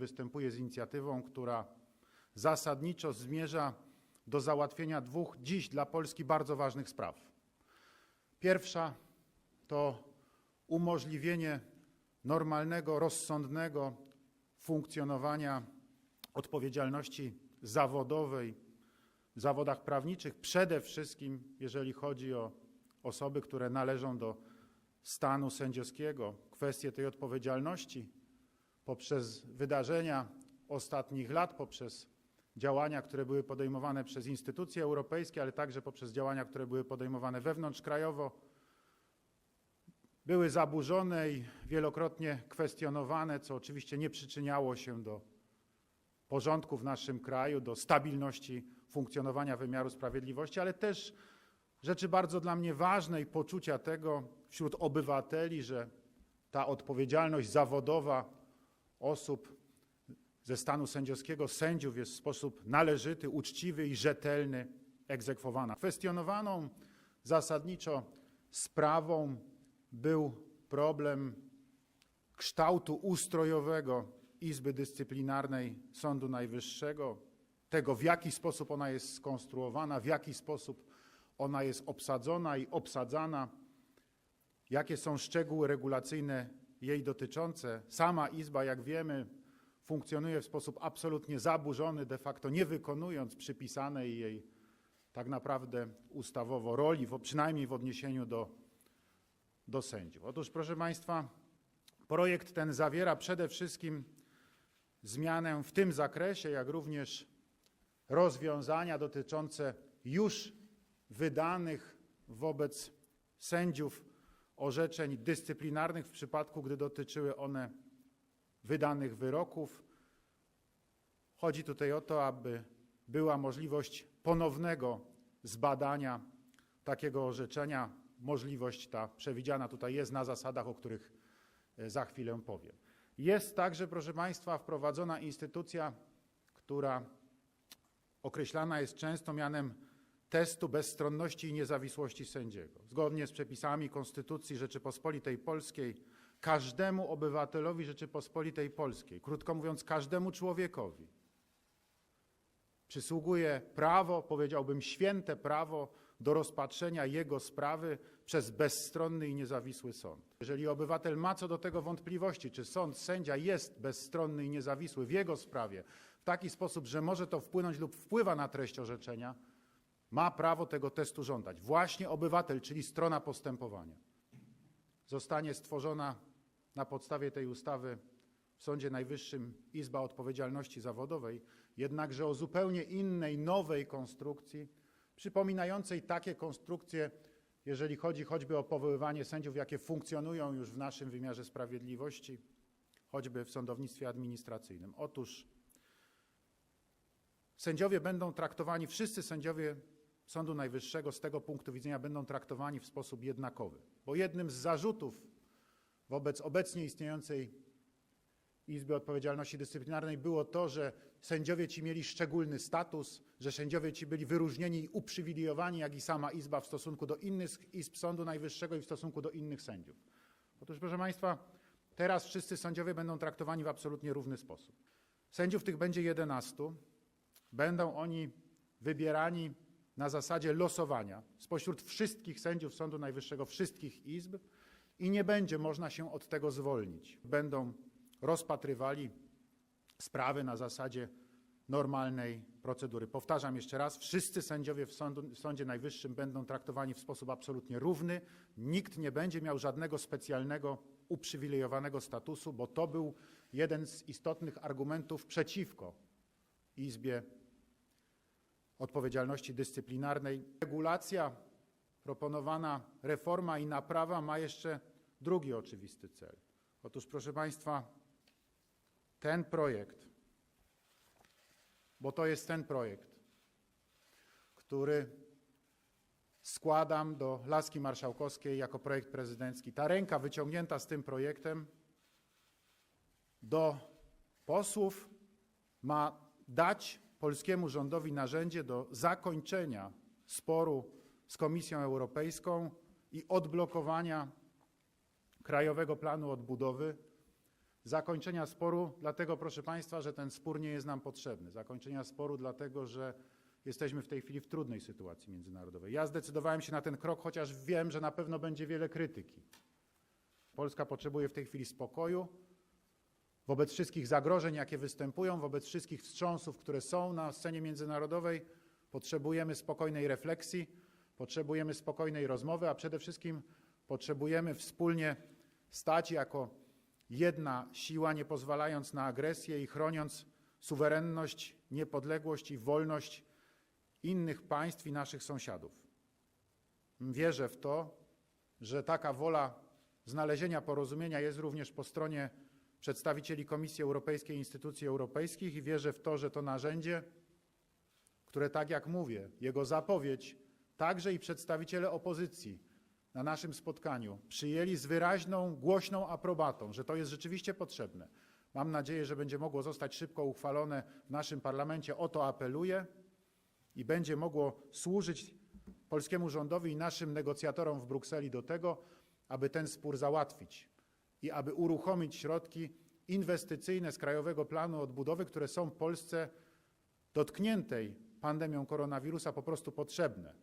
występuje z inicjatywą, która zasadniczo zmierza do załatwienia dwóch dziś dla Polski bardzo ważnych spraw. Pierwsza to umożliwienie normalnego, rozsądnego funkcjonowania odpowiedzialności zawodowej w zawodach prawniczych, przede wszystkim jeżeli chodzi o osoby, które należą do stanu sędziowskiego. Kwestie tej odpowiedzialności poprzez wydarzenia ostatnich lat, poprzez działania, które były podejmowane przez instytucje europejskie, ale także poprzez działania, które były podejmowane wewnątrzkrajowo, były zaburzone i wielokrotnie kwestionowane, co oczywiście nie przyczyniało się do porządku w naszym kraju, do stabilności funkcjonowania wymiaru sprawiedliwości, ale też rzeczy bardzo dla mnie ważnej, poczucia tego wśród obywateli, że ta odpowiedzialność zawodowa osób ze stanu sędziowskiego, sędziów jest w sposób należyty, uczciwy i rzetelny egzekwowana. Kwestionowaną zasadniczo sprawą był problem kształtu ustrojowego Izby Dyscyplinarnej Sądu Najwyższego, tego w jaki sposób ona jest skonstruowana, w jaki sposób ona jest obsadzona i obsadzana, jakie są szczegóły regulacyjne jej dotyczące. Sama Izba, jak wiemy, funkcjonuje w sposób absolutnie zaburzony, de facto nie wykonując przypisanej jej tak naprawdę ustawowo roli, przynajmniej w odniesieniu do, do sędziów. Otóż, proszę Państwa, projekt ten zawiera przede wszystkim zmianę w tym zakresie, jak również rozwiązania dotyczące już wydanych wobec sędziów orzeczeń dyscyplinarnych w przypadku, gdy dotyczyły one wydanych wyroków. Chodzi tutaj o to, aby była możliwość ponownego zbadania takiego orzeczenia. Możliwość ta przewidziana tutaj jest na zasadach, o których e, za chwilę powiem. Jest także, proszę Państwa, wprowadzona instytucja, która określana jest często mianem testu bezstronności i niezawisłości sędziego. Zgodnie z przepisami Konstytucji Rzeczypospolitej Polskiej, każdemu obywatelowi Rzeczypospolitej Polskiej, krótko mówiąc, każdemu człowiekowi, przysługuje prawo, powiedziałbym święte prawo do rozpatrzenia jego sprawy przez bezstronny i niezawisły sąd. Jeżeli obywatel ma co do tego wątpliwości, czy sąd, sędzia jest bezstronny i niezawisły w jego sprawie w taki sposób, że może to wpłynąć lub wpływa na treść orzeczenia, ma prawo tego testu żądać. Właśnie obywatel, czyli strona postępowania. Zostanie stworzona na podstawie tej ustawy w Sądzie Najwyższym Izba Odpowiedzialności Zawodowej, jednakże o zupełnie innej, nowej konstrukcji, przypominającej takie konstrukcje, jeżeli chodzi choćby o powoływanie sędziów, jakie funkcjonują już w naszym wymiarze sprawiedliwości, choćby w sądownictwie administracyjnym. Otóż sędziowie będą traktowani, wszyscy sędziowie Sądu Najwyższego z tego punktu widzenia będą traktowani w sposób jednakowy, bo jednym z zarzutów wobec obecnie istniejącej Izby Odpowiedzialności Dyscyplinarnej było to, że sędziowie ci mieli szczególny status, że sędziowie ci byli wyróżnieni i uprzywilejowani, jak i sama Izba w stosunku do innych izb Sądu Najwyższego i w stosunku do innych sędziów. Otóż, proszę Państwa, teraz wszyscy sędziowie będą traktowani w absolutnie równy sposób. Sędziów tych będzie 11. Będą oni wybierani na zasadzie losowania spośród wszystkich sędziów Sądu Najwyższego, wszystkich izb i nie będzie można się od tego zwolnić. Będą rozpatrywali sprawy na zasadzie normalnej procedury. Powtarzam jeszcze raz, wszyscy sędziowie w, sądu, w Sądzie Najwyższym będą traktowani w sposób absolutnie równy. Nikt nie będzie miał żadnego specjalnego, uprzywilejowanego statusu, bo to był jeden z istotnych argumentów przeciwko Izbie Odpowiedzialności Dyscyplinarnej. Regulacja, proponowana reforma i naprawa ma jeszcze drugi oczywisty cel. Otóż, proszę Państwa, ten projekt, bo to jest ten projekt, który składam do laski marszałkowskiej jako projekt prezydencki. Ta ręka wyciągnięta z tym projektem do posłów ma dać polskiemu rządowi narzędzie do zakończenia sporu z Komisją Europejską i odblokowania Krajowego Planu Odbudowy, zakończenia sporu, dlatego proszę Państwa, że ten spór nie jest nam potrzebny. Zakończenia sporu, dlatego że jesteśmy w tej chwili w trudnej sytuacji międzynarodowej. Ja zdecydowałem się na ten krok, chociaż wiem, że na pewno będzie wiele krytyki. Polska potrzebuje w tej chwili spokoju wobec wszystkich zagrożeń, jakie występują, wobec wszystkich wstrząsów, które są na scenie międzynarodowej. Potrzebujemy spokojnej refleksji, potrzebujemy spokojnej rozmowy, a przede wszystkim potrzebujemy wspólnie stać jako jedna siła, nie pozwalając na agresję i chroniąc suwerenność, niepodległość i wolność innych państw i naszych sąsiadów. Wierzę w to, że taka wola znalezienia porozumienia jest również po stronie przedstawicieli Komisji Europejskiej i instytucji europejskich i wierzę w to, że to narzędzie, które tak jak mówię, jego zapowiedź, także i przedstawiciele opozycji na naszym spotkaniu przyjęli z wyraźną, głośną aprobatą, że to jest rzeczywiście potrzebne. Mam nadzieję, że będzie mogło zostać szybko uchwalone w naszym parlamencie. O to apeluję i będzie mogło służyć polskiemu rządowi i naszym negocjatorom w Brukseli do tego, aby ten spór załatwić i aby uruchomić środki inwestycyjne z Krajowego Planu Odbudowy, które są Polsce dotkniętej pandemią koronawirusa po prostu potrzebne.